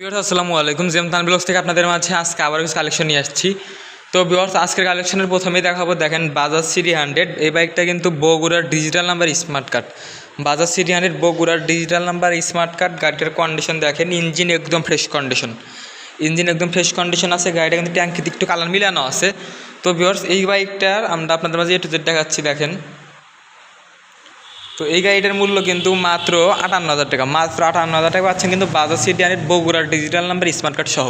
আসসালামু আলাইকুম। জেম তান ব্লগস থেকে আপনাদের মাঝে আজকে আবার কিছু কালেকশন নিয়ে আসছি। তো বিয়ার্স আজকের কালেকশনের প্রথমেই দেখাবো, দেখেন বাজাজ সিটি হান্ড্রেড এই বাইকটা কিন্তু বগুড়ার digital number smart card Bajaj CT hundred বগুড়ার ডিজিটাল নাম্বার স্মার্ট কার্ড গাড়িটার কন্ডিশন দেখেন ইঞ্জিন একদম ফ্রেশ কন্ডিশন ইঞ্জিন একদম ফ্রেশ কন্ডিশন আছে, গাড়িটা কিন্তু ট্যাঙ্কিতে একটু কালার মিলানো আছে। তো বিয়ার্স এই বাইকটার আমরা আপনাদের মাঝে একটু দেখাচ্ছি, দেখেন। তো এই গাড়িটার মূল্য কিন্তু মাত্র আটান্ন হাজার টাকা। মাত্র আটান্ন হাজার টাকা পাচ্ছেন কিন্তু বাজাজ সিটি হান্ড্রেড বগুড়ার ডিজিটাল নাম্বার স্মার্ট কার্ড সহ।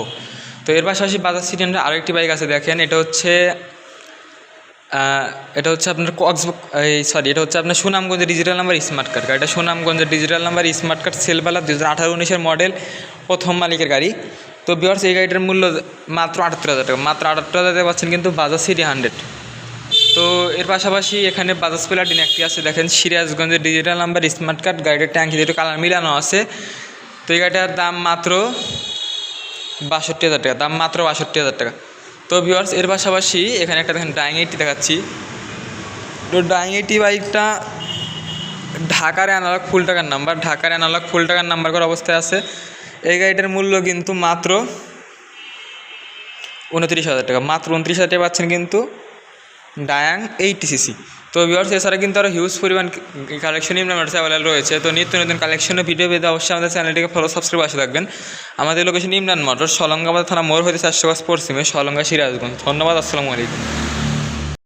তো এর পাশাপাশি সিটি হান্ড্রেড আরও বাইক আছে, দেখেন। এটা হচ্ছে এটা হচ্ছে আপনার কক্স এই সরি এটা হচ্ছে আপনার সুনামগঞ্জের ডিজিটাল নাম্বার স্মার্ট কার্ড গাড়িটা সুনামগঞ্জের ডিজিটাল নাম্বার স্মার্ট কার্ড সেলবালা দু হাজার আঠারো উনিশের মডেল প্রথম মালিকের গাড়ি। তো বিয়ার্স এই গাড়িটার মূল্য মাত্র আটাত্তর হাজার টাকা। মাত্র আটাত্তর হাজার টাকা পাচ্ছেন কিন্তু বাজাজ সিটি হান্ড্রেড তো এর পাশাপাশি এখানে বাজাজ প্লাটিন একটি আছে, দেখেন সিরাজগঞ্জের ডিজিটাল নাম্বার স্মার্ট কার্ড গাড়িটার ট্যাঙ্কি দুটো কালার মিলানো আছে। তো এই গাড়িটার দাম মাত্র বাষট্টি হাজার টাকা, দাম মাত্র বাষট্টি হাজার টাকা। তো ভিউয়ার্স এর পাশাপাশি এখানে একটা দেখেন ডাইং এইটটি দেখাচ্ছি। তো ডাইং এইটটি বাইকটা ঢাকার অ্যানালগ ফুল টাকার নাম্বার ঢাকার অ্যানালগ ফুল টাকার নাম্বার করা অবস্থায় আছে। এই গাড়িটার মূল্য কিন্তু মাত্র উনত্রিশ হাজার টাকা, মাত্র উনত্রিশ হাজার টাকা পাচ্ছেন কিন্তু ডায়াং এইটি সিসি তো ভিউয়ার্স এছাড়া কিন্তু আরও হিউজ পরিমাণ কালেকশন ইমরান মোটরস অ্যাভেলেবল রয়েছে। তো নিত্য নতুন কালেকশনের ভিডিও পেতে অবশ্যই আমাদের চ্যানেলটিকে ফলো সাবস্ক্রাইব আসে থাকবেন। আমাদের লোকেশন ইমরান মোটর সলঙ্গাবাদ থানা মোড় হতে চারশো গাছ পশ্চিমে সলঙ্গা সিরাজগঞ্জ। ধন্যবাদ, আসসালামু আলাইকুম।